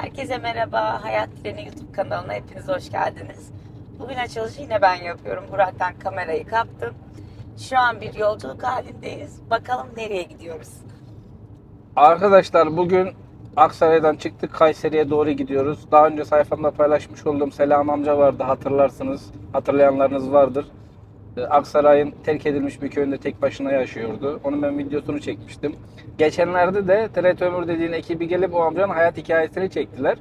Herkese merhaba. Hayat Treni YouTube kanalına hepiniz hoş geldiniz. Bugün açılışı yine ben yapıyorum. Burak'tan kamerayı kaptım. Şu an bir yolculuk halindeyiz. Bakalım nereye gidiyoruz? Arkadaşlar bugün Aksaray'dan çıktık Kayseri'ye doğru gidiyoruz. Daha önce sayfamda paylaşmış olduğum Selam amca vardı hatırlarsınız. Hatırlayanlarınız vardır. Ee, Aksaray'ın terk edilmiş bir köyünde tek başına yaşıyordu. Onun ben videosunu çekmiştim. Geçenlerde de TRT Ömür dediğin ekibi gelip o amcanın hayat hikayesini çektiler.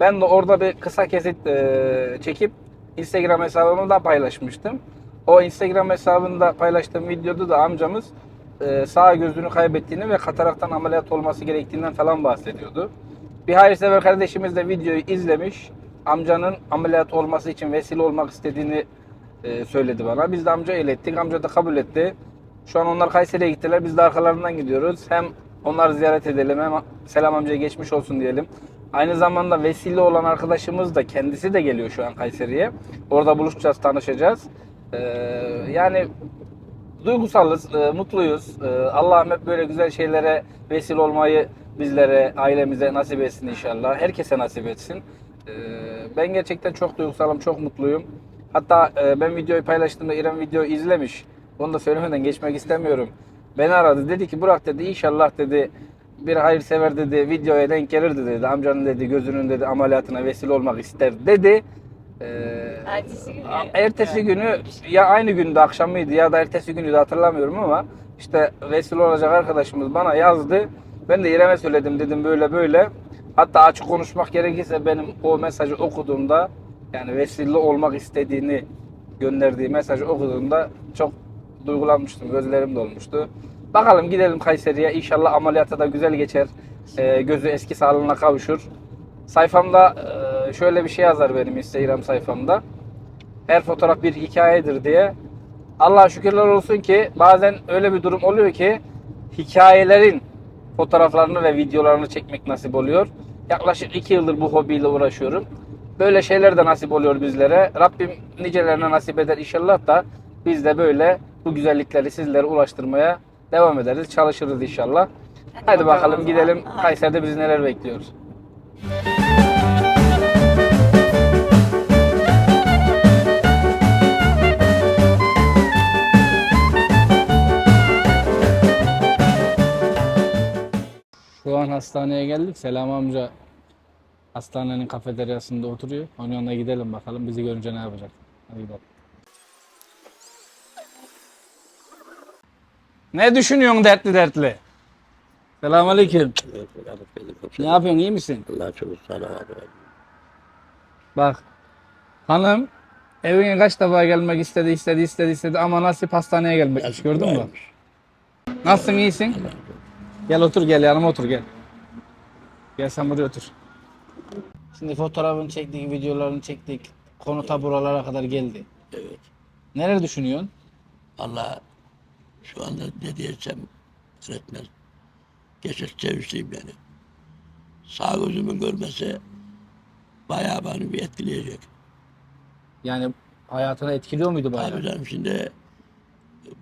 Ben de orada bir kısa kesit e, çekip Instagram hesabımda paylaşmıştım. O Instagram hesabında paylaştığım videoda da amcamız e, sağ gözünü kaybettiğini ve kataraktan ameliyat olması gerektiğinden falan bahsediyordu. Bir hayırsever kardeşimiz de videoyu izlemiş. Amcanın ameliyat olması için vesile olmak istediğini e, söyledi bana. Biz de amca ilettik. Amca da kabul etti. Şu an onlar Kayseri'ye gittiler. Biz de arkalarından gidiyoruz. Hem onları ziyaret edelim hem selam amcaya geçmiş olsun diyelim. Aynı zamanda vesile olan arkadaşımız da kendisi de geliyor şu an Kayseri'ye. Orada buluşacağız, tanışacağız. Ee, yani duygusalız, e, mutluyuz. E, Allah'ım hep böyle güzel şeylere vesile olmayı bizlere, ailemize nasip etsin inşallah. Herkese nasip etsin. E, ben gerçekten çok duygusalım, çok mutluyum. Hatta e, ben videoyu paylaştığımda İrem videoyu izlemiş. Onu da söylemeden geçmek istemiyorum. Beni aradı. Dedi ki Burak dedi inşallah dedi bir hayırsever dedi videoya denk gelirdi dedi. Amcanın dedi gözünün dedi ameliyatına vesile olmak ister dedi. Ee, Ertesi günü. Ertesi günü ya aynı günde akşam mıydı ya da ertesi günü de hatırlamıyorum ama işte vesile olacak arkadaşımız bana yazdı. Ben de İrem'e söyledim dedim böyle böyle. Hatta açık konuşmak gerekirse benim o mesajı okuduğumda yani vesile olmak istediğini gönderdiği mesajı okuduğumda çok duygulanmıştım. Gözlerim dolmuştu. Bakalım gidelim Kayseri'ye. İnşallah ameliyata da güzel geçer. Ee, gözü eski sağlığına kavuşur. Sayfamda e, şöyle bir şey yazar benim Instagram sayfamda. Her fotoğraf bir hikayedir diye. Allah'a şükürler olsun ki bazen öyle bir durum oluyor ki hikayelerin fotoğraflarını ve videolarını çekmek nasip oluyor. Yaklaşık iki yıldır bu hobiyle uğraşıyorum. Böyle şeyler de nasip oluyor bizlere. Rabbim nicelerine nasip eder inşallah da biz de böyle bu güzellikleri sizlere ulaştırmaya devam ederiz. Çalışırız inşallah. Hadi bakalım gidelim Kayseri'de bizi neler bekliyor. Şu an hastaneye geldik. Selam amca hastanenin kafeteryasında oturuyor. Onun yanına gidelim bakalım bizi görünce ne yapacak. Hadi gidelim. Ne düşünüyorsun dertli dertli? Selamünaleyküm. Ne yapıyorsun iyi misin? Allah çok sana var. Bak hanım evine kaç defa gelmek istedi istedi istedi istedi ama nasip hastaneye gelmekmiş gördün mü? Nasılsın iyisin? Gel otur gel yanıma otur gel. Gel sen buraya otur. Şimdi fotoğrafını çektik, videolarını çektik. Konu ta buralara kadar geldi. Evet. Neler düşünüyorsun? Allah şu anda ne diyeceğim öğretmez. Geçer sevinçliyim yani. Sağ gözümün görmesi bayağı beni bir etkileyecek. Yani hayatına etkiliyor muydu bayağı? Abi canım şimdi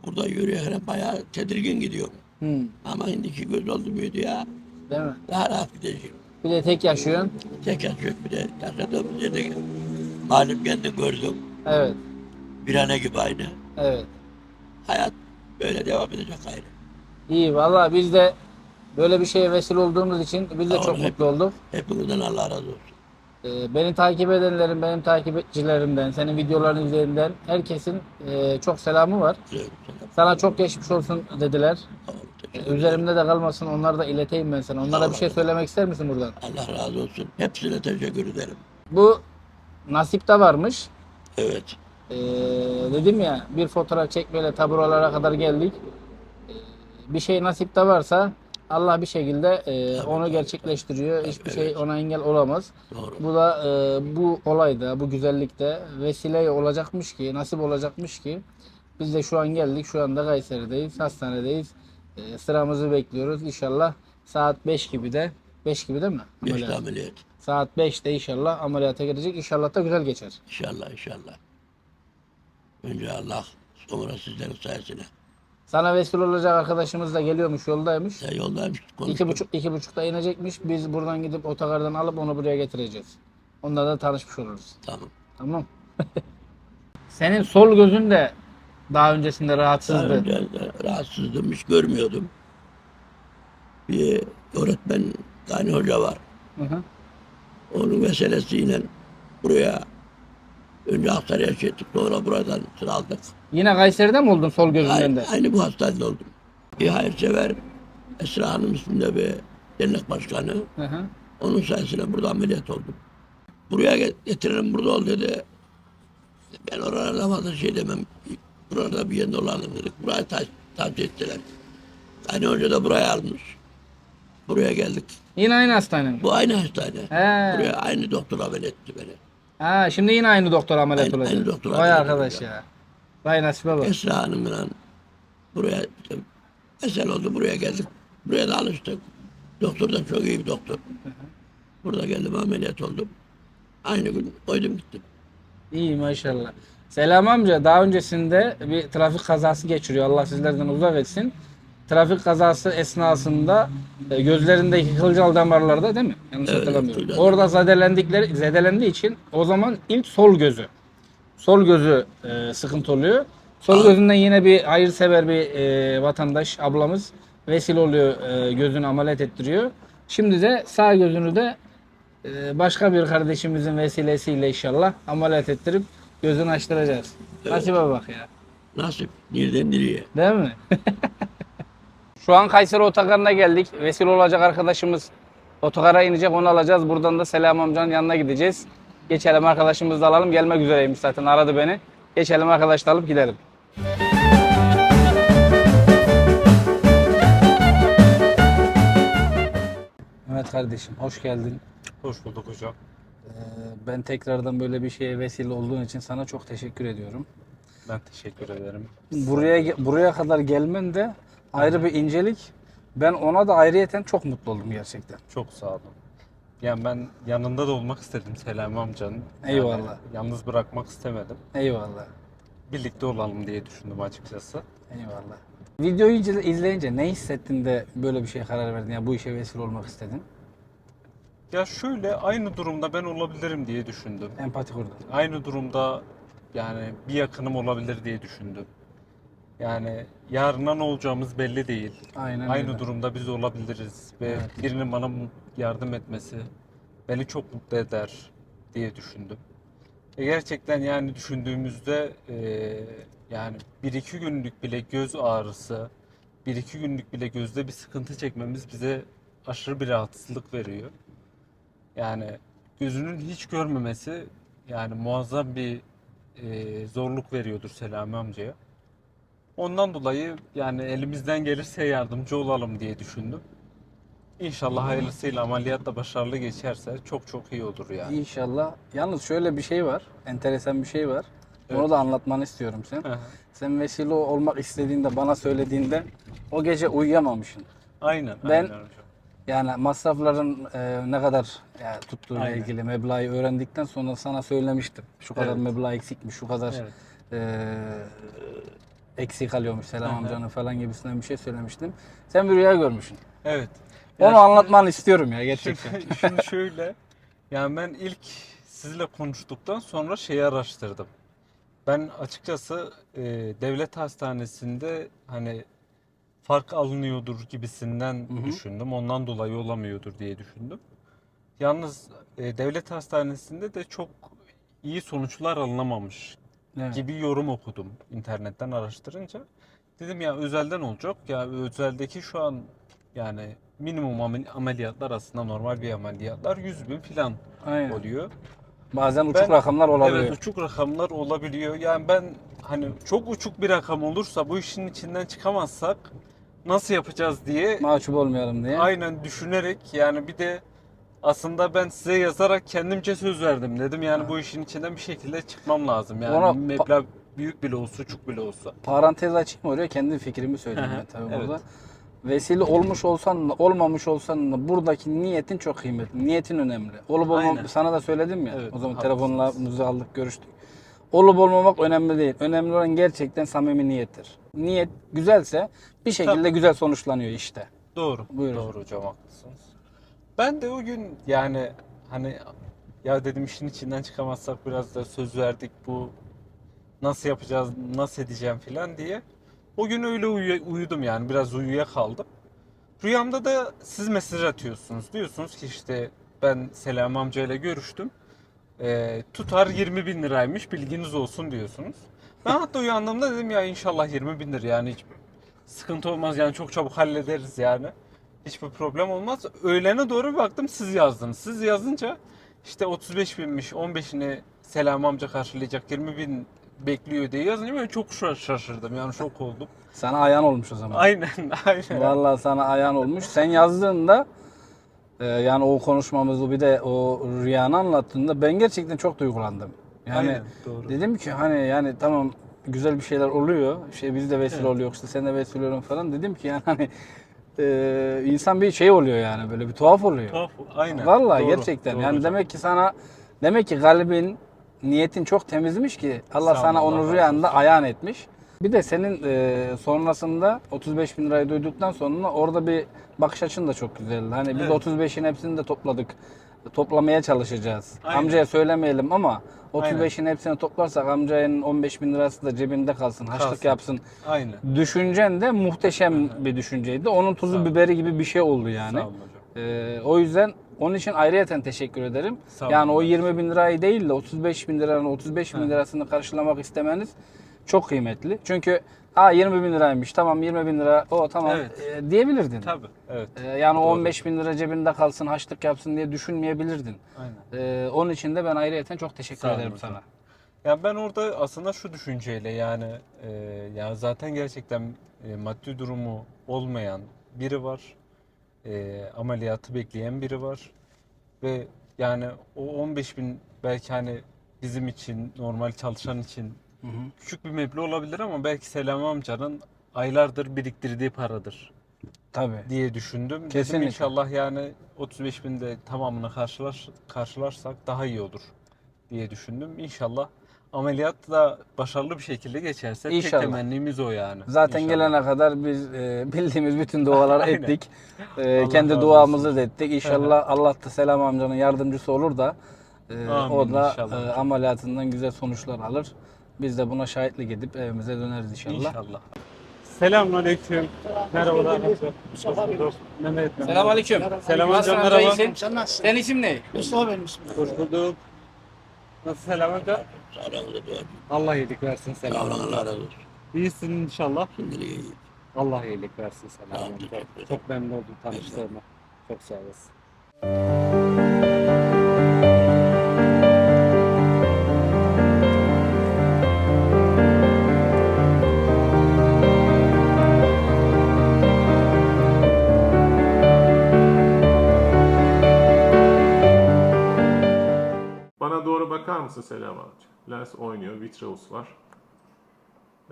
burada yürüyorken bayağı tedirgin gidiyorum. Hı, Ama şimdiki göz oldu muydu ya değil mi? daha rahat gideceğim. Bir de tek yaşıyorsun. Tek yaşıyor bir de yaşadığımız yerde malum kendin gördüm. Evet, Bir hane gibi aynı. evet. Hayat böyle devam edecek gayrı. İyi vallahi biz de böyle bir şeye vesile olduğumuz için biz de Sağ çok olun. mutlu olduk. Hepinizden Allah razı olsun. Ee, beni takip edenlerin, benim takipçilerimden, senin videoların üzerinden herkesin e, çok selamı var. Sana çok geçmiş olsun dediler. Tamam. Üzerimde de kalmasın, onları da ileteyim ben sana. Onlara bir şey söylemek ister misin buradan? Allah razı olsun. Hepsine teşekkür ederim. Bu nasipte varmış. Evet. Ee, dedim ya bir fotoğraf çekmeyle taburalara kadar geldik. Ee, bir şey nasipte varsa Allah bir şekilde e, onu gerçekleştiriyor. Hiçbir şey ona engel olamaz. Doğru. Bu da e, bu olayda, bu güzellikte vesile olacakmış ki, nasip olacakmış ki biz de şu an geldik. Şu anda Kayseri'deyiz, hastanedeyiz. E, sıramızı bekliyoruz. İnşallah saat 5 gibi de 5 gibi değil mi? Ameliyat. ameliyat. Saat 5'te inşallah ameliyata girecek. İnşallah da güzel geçer. İnşallah inşallah. Önce Allah sonra sizlerin sayesinde. Sana vesile olacak arkadaşımız da geliyormuş, yoldaymış. Ya yoldaymış İki konuştuk. buçuk, iki buçukta inecekmiş. Biz buradan gidip otogardan alıp onu buraya getireceğiz. Onunla da tanışmış oluruz. Tamam. Tamam. Senin sol gözün de daha öncesinde Daha rahatsızdı. önce de rahatsızdım, hiç görmüyordum. Bir öğretmen, tane hoca var. Hı hı. Onun meselesiyle buraya önce Aksaray'a çektik, sonra buradan sıraldık. Yine Kayseri'de mi oldun sol gözünden Aynı, de? aynı bu hastanede oldum. Bir hayırsever Esra Hanım isminde bir dernek başkanı. Hı hı. Onun sayesinde burada ameliyat oldum. Buraya get- getirelim burada ol dedi. Ben oralarda fazla şey demem. Burada bir yerinde olalım dedik. Burayı ta- tavsiye ettiler. Hani hoca da buraya almış. Buraya geldik. Yine aynı hastane mi? Bu aynı hastane. He. Buraya aynı doktor ameliyat etti beni. Ha, şimdi yine aynı doktor ameliyat Aynı- olacak. aynı doktor Vay arkadaş ya. Vay nasibe bak. Esra Hanım'la buraya işte, mesele oldu. Buraya geldik. Buraya da alıştık. Doktor da çok iyi bir doktor. Burada geldim ameliyat oldum. Aynı gün koydum gittim. İyi maşallah. Selam amca daha öncesinde bir trafik kazası geçiriyor. Allah sizlerden uzak etsin. Trafik kazası esnasında e, gözlerindeki kılcal damarlarda değil mi? Yanlış Evet, hatırlamıyorum. kılcal Orada zedelendikleri zedelendiği için o zaman ilk sol gözü. Sol gözü e, sıkıntı oluyor. Sol Aa. gözünden yine bir hayırsever bir e, vatandaş ablamız vesile oluyor e, gözünü ameliyat ettiriyor. Şimdi de sağ gözünü de e, başka bir kardeşimizin vesilesiyle inşallah ameliyat ettirip gözünü açtıracağız. Nasibe bak ya. Nasip. Nereden nereye? Değil mi? Şu an Kayseri Otogarı'na geldik. Vesile olacak arkadaşımız otogara inecek onu alacağız. Buradan da Selam amcanın yanına gideceğiz. Geçelim arkadaşımızı da alalım. Gelmek üzereymiş zaten aradı beni. Geçelim arkadaş da alıp gidelim. Evet kardeşim hoş geldin. Hoş bulduk hocam. Ee, Ben tekrardan böyle bir şeye vesile olduğun için sana çok teşekkür ediyorum. Ben teşekkür ederim. Buraya buraya kadar gelmen de ayrı bir incelik. Ben ona da ayrıyeten çok mutlu oldum gerçekten. Çok sağ olun. Yani ben yanında da olmak istedim Selami amcanın. Yani Eyvallah. yalnız bırakmak istemedim. Eyvallah. Birlikte olalım diye düşündüm açıkçası. Eyvallah. Videoyu izle- izleyince ne hissettin de böyle bir şeye karar verdin? Yani bu işe vesile olmak istedin. Ya şöyle aynı durumda ben olabilirim diye düşündüm. Empati kurdun. Aynı durumda yani bir yakınım olabilir diye düşündüm. Yani yarına ne olacağımız belli değil. Aynen Aynı öyle. durumda biz olabiliriz ve Evet. birinin bana yardım etmesi beni çok mutlu eder diye düşündüm. E gerçekten yani düşündüğümüzde e, yani bir iki günlük bile göz ağrısı, bir iki günlük bile gözde bir sıkıntı çekmemiz bize aşırı bir rahatsızlık veriyor. Yani gözünün hiç görmemesi yani muazzam bir e, zorluk veriyordur Selami amcaya. Ondan dolayı yani elimizden gelirse yardımcı olalım diye düşündüm. İnşallah hayırlısıyla ameliyat da başarılı geçerse çok çok iyi olur yani. İnşallah. Yalnız şöyle bir şey var. Enteresan bir şey var. Onu Evet. da anlatmanı istiyorum sen. Sen vesile olmak istediğinde, bana söylediğinde o gece uyuyamamışsın. aynen, Ben- aynen. Yani masrafların e, ne kadar yani tuttuğuyla Aynen. ilgili meblağı öğrendikten sonra sana söylemiştim. Şu kadar Evet. meblağ eksikmiş, şu kadar Evet. e, eksik kalıyormuş Selam hı. amcanın falan gibisinden bir şey söylemiştim. Sen bir rüya görmüşsün. Evet. Onu şimdi- anlatmanı istiyorum ya gerçekten. Şimdi, şimdi şöyle, yani ben ilk sizinle konuştuktan sonra şeyi araştırdım. Ben açıkçası e, devlet hastanesinde hani fark alınıyordur gibisinden Hı hı. düşündüm. Ondan dolayı olamıyordur diye düşündüm. Yalnız e, devlet hastanesinde de çok iyi sonuçlar alınamamış Evet. gibi yorum okudum internetten araştırınca. Dedim ya özelden olacak. Ya özeldeki şu an yani minimum amel- ameliyatlar aslında normal bir ameliyatlar 100 bin falan Aynen. oluyor. Bazen uçuk Ben- rakamlar olabiliyor. Evet uçuk rakamlar olabiliyor. Yani ben hani çok uçuk bir rakam olursa bu işin içinden çıkamazsak nasıl yapacağız diye Mahcup olmayalım diye. aynen düşünerek yani bir de aslında ben size yazarak kendimce söz verdim. Dedim yani bu işin içinden bir şekilde çıkmam lazım. Yani Ona- meblağ büyük bile olsa uçuk bile olsa. Parantez açayım oraya kendi fikrimi söyleyeyim ben tabii evet. burada. Vesile olmuş olsan da olmamış olsan da buradaki niyetin çok kıymetli. Niyetin önemli. Olup olmam Aynen. sana da söyledim ya. Evet, o zaman haklısınız. telefonlarımızı aldık görüştük. Olup olmamak önemli değil. Önemli olan gerçekten samimi niyettir. Niyet güzelse bir şekilde Tabii. güzel sonuçlanıyor işte. Doğru. Buyurun. Doğru hocam haklısınız. Ben de o gün yani hani ya dedim işin içinden çıkamazsak biraz da söz verdik bu nasıl yapacağız, nasıl edeceğim filan diye. O gün öyle uyu- uyudum yani biraz uyuya kaldım. Rüyamda da siz mesaj atıyorsunuz. Diyorsunuz ki işte ben Selam amcayla görüştüm. Ee, tutar 20 bin liraymış bilginiz olsun diyorsunuz. Ben hatta uyandığımda dedim ya inşallah 20 bindir yani hiç sıkıntı olmaz yani çok çabuk hallederiz yani. Hiçbir problem olmaz. Öğlene doğru baktım siz yazdınız. Siz yazınca işte 35 binmiş 15'ini Selam amca karşılayacak 20 bin bekliyor diye yazınca ben çok şa- şaşırdım yani şok oldum. Sana ayan olmuş o zaman. Aynen aynen. Vallahi sana ayan olmuş. Sen yazdığında e, yani o konuşmamızı bir de o rüyanı anlattığında ben gerçekten çok duygulandım. Yani Aynen, doğru. dedim ki hani yani tamam güzel bir şeyler oluyor. Şey biz de vesile Evet. oluyor işte sen de vesile oluyorsun falan. Dedim ki yani hani e, insan bir şey oluyor yani böyle bir tuhaf oluyor. Tuhaf, aynen. Vallahi Doğru, gerçekten doğru yani hocam. demek ki sana demek ki kalbin niyetin çok temizmiş ki Allah Sağ sana Allah onu rüyanda ayan etmiş. Bir de senin e, sonrasında 35 bin lirayı duyduktan sonra orada bir bakış açın da çok güzeldi. Hani biz Evet. 35'in hepsini de topladık. Toplamaya çalışacağız. Aynen. Amcaya söylemeyelim ama 35'in hepsini toplarsak amcanın 15 bin lirası da cebinde kalsın, haçlık Kalsın. yapsın. Aynen. Düşüncen de muhteşem bir düşünceydi. Onun tuzu biberi gibi bir şey oldu yani. Sağ olun hocam. Ee, o yüzden onun için ayrıyeten teşekkür ederim. Sağ olun. yani o 20 bin lirayı değil de 35 bin liranın 35 bin lirasını karşılamak istemeniz çok kıymetli. Çünkü Aa 20 bin liraymış tamam 20 bin lira o tamam Evet. e, diyebilirdin. Tabii. Evet. Ee, yani Doğru. 15 bin lira cebinde kalsın haçlık yapsın diye düşünmeyebilirdin. Aynen. Ee, onun için de ben ayrıyeten çok teşekkür Sağ olun ederim hocam. sana. Ya ben orada aslında şu düşünceyle yani e, ya zaten gerçekten e, maddi durumu olmayan biri var. E, ameliyatı bekleyen biri var. Ve yani o 15 bin belki hani bizim için normal çalışan için Hı hı. küçük bir meblağ olabilir ama belki Selam amcanın aylardır biriktirdiği paradır Tabii. diye düşündüm. Dedim Kesinlikle. inşallah yani 35 binde tamamını karşılar, karşılarsak daha iyi olur diye düşündüm. İnşallah ameliyat da başarılı bir şekilde geçerse İnşallah. tek temennimiz o yani. Zaten İnşallah. gelene kadar biz e, bildiğimiz bütün duaları ettik. E, Allah kendi duamızı da ettik. İnşallah Allah da Selam amcanın yardımcısı olur da e, Amin, o da inşallah. e, ameliyatından güzel sonuçlar alır. Biz de buna şahitlik edip evimize döneriz inşallah. İnşallah. Selamünaleyküm. Merhabalar. Mehmet. Selamünaleyküm. Selam amca merhaba. iyisin? Sen nasılsın? Senin isim ne? Mustafa benim ismim. Hoş bulduk. Nasıl Selam amca? Allah iyilik versin Sağ Selam. Allah razı olsun. İyisin inşallah. Şimdi iyi. Allah iyilik versin Selam amca. Çok memnun oldum tanıştığıma. Çok sağ olasın. Mısın Selam amca? Lens oynuyor, Vitreus var.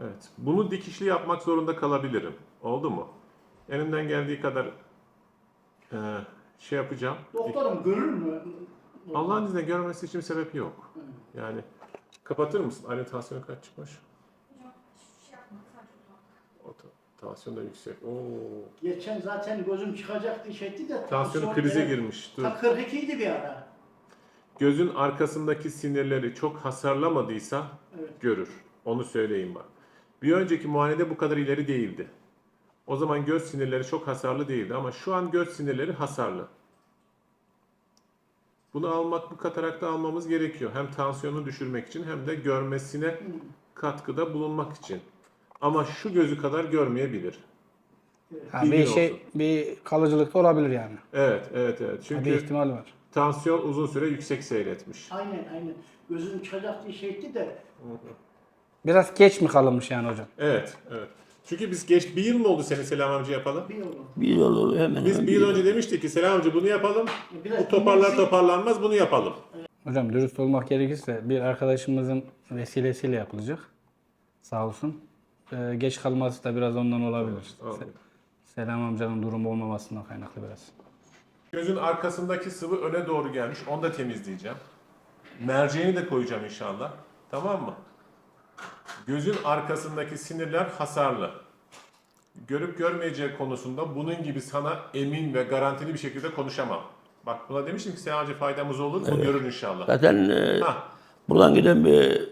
Evet. Bunu dikişli yapmak zorunda kalabilirim. Oldu mu? Elimden geldiği kadar e, şey yapacağım. Doktorum görür mü? Allah'ın izniyle görmesi için bir sebep yok. Yani kapatır mısın? Aynı tansiyonu kaç çıkmış? O ta- tansiyon da yüksek. Oo. Geçen zaten gözüm çıkacaktı şeydi de. Tansiyonu krize girmiş. Dur. Ta 42 idi bir ara. Gözün arkasındaki sinirleri çok hasarlamadıysa Evet. görür. Onu söyleyeyim bak. Bir önceki muayenede bu kadar ileri değildi. O zaman göz sinirleri çok hasarlı değildi ama şu an göz sinirleri hasarlı. Bunu almak, bu katarakta almamız gerekiyor. Hem tansiyonu düşürmek için hem de görmesine katkıda bulunmak için. Ama şu gözü kadar görmeyebilir. Ha, bir şey olsun. bir kalıcılıkta olabilir yani. Evet, evet, evet. bir Çünkü ihtimal var. Tansiyon uzun süre yüksek seyretmiş. Aynen aynen. Gözüm çıkacaktı şeydi de. Biraz geç mi kalınmış yani hocam? Evet, evet. Çünkü biz geç bir yıl mı oldu seni Selam amca yapalım? Bir yolu. Bir yıl oldu hemen Biz hemen bir yıl önce demiştik ki Selam amca bunu yapalım. Biraz Bu toparlar dinlensin. toparlanmaz bunu yapalım. Hocam dürüst olmak gerekirse bir arkadaşımızın vesilesiyle yapılacak. Sağ olsun. Ee, geç kalması da biraz ondan olabilir. Se- Selam amcanın durumu olmamasından kaynaklı biraz. Gözün arkasındaki sıvı öne doğru gelmiş. Onu da temizleyeceğim. Merceğini de koyacağım inşallah. Tamam mı? Gözün arkasındaki sinirler hasarlı. Görüp görmeyeceği konusunda bunun gibi sana emin ve garantili bir şekilde konuşamam. Bak buna demiştim ki sadece faydamız olur, bu görür inşallah. Zaten e, Hah, buradan giden bir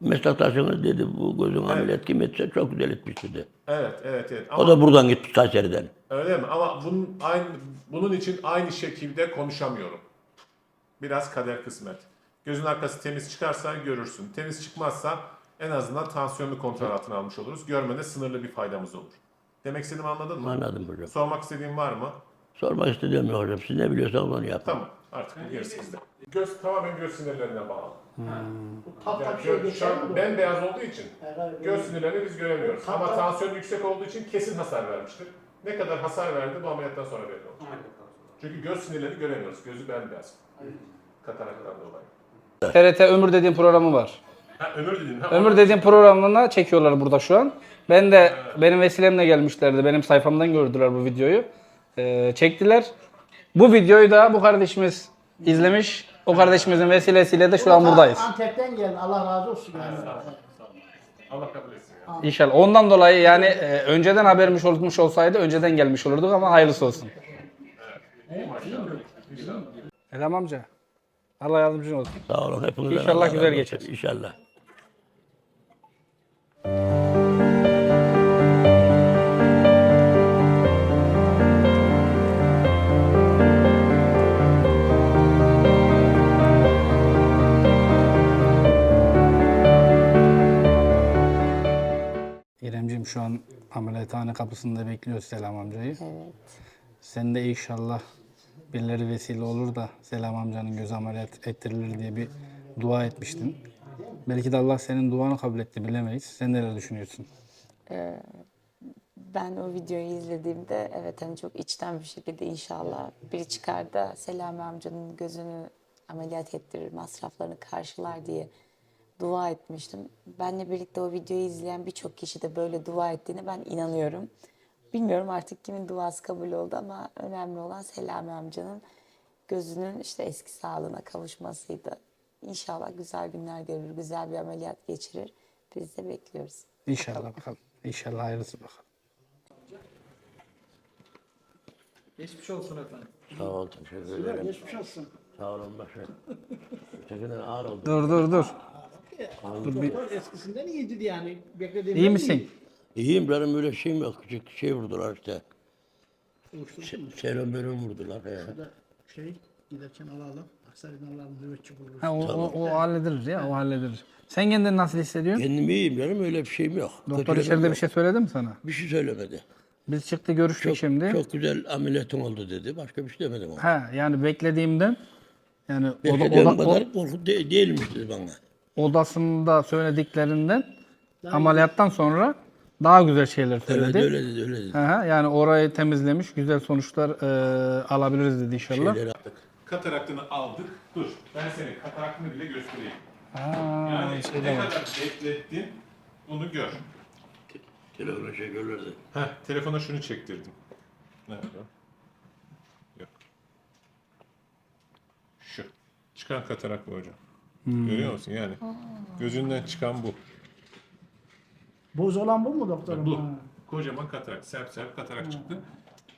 meslektaşımız dedi bu gözün ameliyat kim etse çok güzel etmiş dedi. evet, evet, evet. O Ama da buradan gitti Kayseri'den. öyle mi? Ama bunun aynı bunun için aynı şekilde konuşamıyorum. Biraz kader kısmet. Gözün arkası temiz çıkarsa görürsün. Temiz çıkmazsa en azından tansiyonlu kontrol altına almış oluruz. Görmede sınırlı bir faydamız olur. Demek istediğimi anladın mı? Anladım hocam. Sormak istediğin var mı? Sormak istediğim yok hocam. Siz ne biliyorsanız onu yapın. Tamam. Artık gerisi bizde. Göz tamamen göz sinirlerine bağlı. Bu tat Yani tat şey gö- şu an bembeyaz olduğu için Herhalde göz sinirlerini biz göremiyoruz. Tam Ama tansiyon yüksek olduğu için kesin hasar vermiştir. Ne kadar hasar verdi bu ameliyattan sonra belli olur. Çünkü göz sinirlerini göremiyoruz. Gözü bembeyaz. Kataraktan dolayı. TRT Ömür dediğim programı var. Ha, ömür dedin. Ha, Ömür dediğim programına çekiyorlar burada şu an. Ben de benim vesilemle gelmişlerdi. Benim sayfamdan gördüler bu videoyu. Ee, çektiler. Bu videoyu da bu kardeşimiz izlemiş. O kardeşimizin vesilesiyle de şu an buradayız. Antep'ten geldi. Allah razı olsun yani. Allah kabul etsin ya. İnşallah. Ondan dolayı yani e, önceden habermiş olmuş olsaydı önceden gelmiş olurduk ama hayırlısı olsun. Elham amca. Allah yardımcın olsun. Sağ olun. Hepinizden İnşallah Allah güzel geçer. İnşallah. İremciğim şu an ameliyathane kapısında bekliyoruz Selam amcayı. Evet. Sen de inşallah birileri vesile olur da Selam amcanın gözü ameliyat ettirilir diye bir dua etmiştin. Belki de Allah senin duanı kabul etti bilemeyiz. Sen neler düşünüyorsun? Ben o videoyu izlediğimde evet hani çok içten bir şekilde inşallah biri çıkar da Selami amcanın gözünü ameliyat ettirir, masraflarını karşılar diye dua etmiştim. Benle birlikte o videoyu izleyen birçok kişi de böyle dua ettiğine ben inanıyorum. Bilmiyorum artık kimin duası kabul oldu ama önemli olan Selami amcanın gözünün işte eski sağlığına kavuşmasıydı. İnşallah güzel günler görür, güzel bir ameliyat geçirir. Biz de bekliyoruz. İnşallah bakalım. İnşallah hayırlısı bakalım. Geçmiş olsun efendim. Sağ ol. Teşekkür ederim. Geçmiş olsun. Sağ olun başa. Teşekkür ederim. Ağır oldu. Dur dur dur. Doktor eskisinden iyiydi yani. Beklediğimden İyi misin? İyiyim benim öyle şeyim yok. Küçük şey vurdular işte. Uyuşturucu mu? Serum bölüm vurdular. He. Şurada şey giderken alalım. Aksaray'dan alalım. Nöbetçi buluruz. Ha, o, o, o halledilir ya o halledilir. Sen kendini nasıl hissediyorsun? Kendim iyiyim canım öyle bir şeyim yok. Doktor içeride yok. bir şey söyledi mi sana? Bir şey söylemedi. Biz çıktı görüştük Çok, şimdi. çok güzel ameliyatın oldu dedi. Başka bir şey demedim ona. Ha yani beklediğimden yani oda, Beklediğim oda- o- kadar korku de, değilmiş dedi bana. Odasında söylediklerinden ameliyattan sonra daha güzel şeyler Evet söyledi. öyle dedi öyle dedi. Aha, yani orayı temizlemiş, güzel sonuçlar e, alabiliriz dedi inşallah. Şeyleri Kataraktını aldık. Dur. Ben senin kataraktını bile göstereyim. Aa, Yani şey ne kadar beklettin bunu gör. telefona şey görürdü. Heh, telefona şunu çektirdim. Nerede? Yok. Şu. Çıkan katarak bu hocam. Görüyor musun yani? Gözünden çıkan bu. Boz olan bu mu doktorum? Bu. Ha. Kocaman katarak, serp serp katarak çıktı.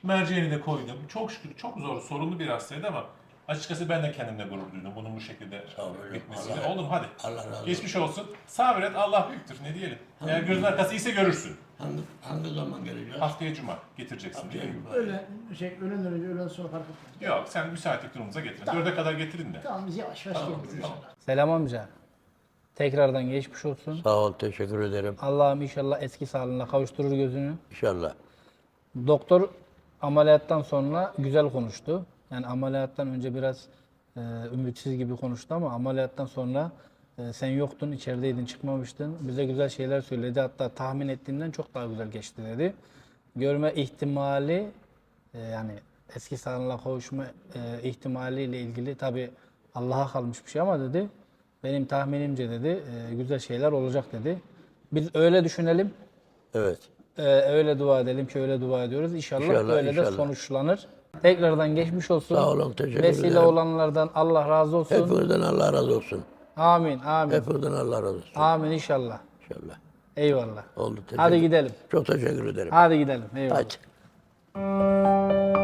Merceğini de koydum. Çok şükür çok zor, sorunlu bir hastaydı ama açıkçası ben de kendimle gurur duydum bunun bu şekilde olun. bitmesiyle. Allah- Oğlum hadi. Allah razı olsun. Geçmiş olsun. Sabret Allah büyüktür ne diyelim. Eğer gözün arkası ise görürsün. Hangi, hangi zaman geleceğiz? Haftaya cuma getireceksin değil mi? Öyle şey öğlen önce öğlen sonra fark etmez. Yok sen müsaitlik durumunuza getirin. Dörde kadar getirin de. Tamam biz yavaş yavaş geliriz inşallah. Selam amca. Tekrardan geçmiş olsun. Sağ ol teşekkür ederim. Allah'ım inşallah eski sağlığına kavuşturur gözünü. İnşallah. Doktor ameliyattan sonra güzel konuştu. Yani ameliyattan önce biraz e, ümitsiz gibi konuştu ama ameliyattan sonra e, sen yoktun, içerideydin, çıkmamıştın. Bize güzel şeyler söyledi. Hatta tahmin ettiğimden çok daha güzel geçti dedi. Görme ihtimali e, yani eski sağlığına kavuşma e, ihtimaliyle ilgili tabi Allah'a kalmış bir şey ama dedi. Benim tahminimce dedi e, güzel şeyler olacak dedi. Biz öyle düşünelim. Evet. Ee, öyle dua edelim ki öyle dua ediyoruz. İnşallah, İnşallah, öyle de inşallah. sonuçlanır. Tekrardan geçmiş olsun. Sağ olun, teşekkür Vesile ederim. olanlardan Allah razı olsun. Hepinizden Allah razı olsun. Amin, amin. Hepinizden Allah razı olsun. Amin inşallah. İnşallah. Eyvallah. Oldu. Hadi Teşekkür- gidelim. Çok teşekkür ederim. Hadi gidelim. Eyvallah. Hadi.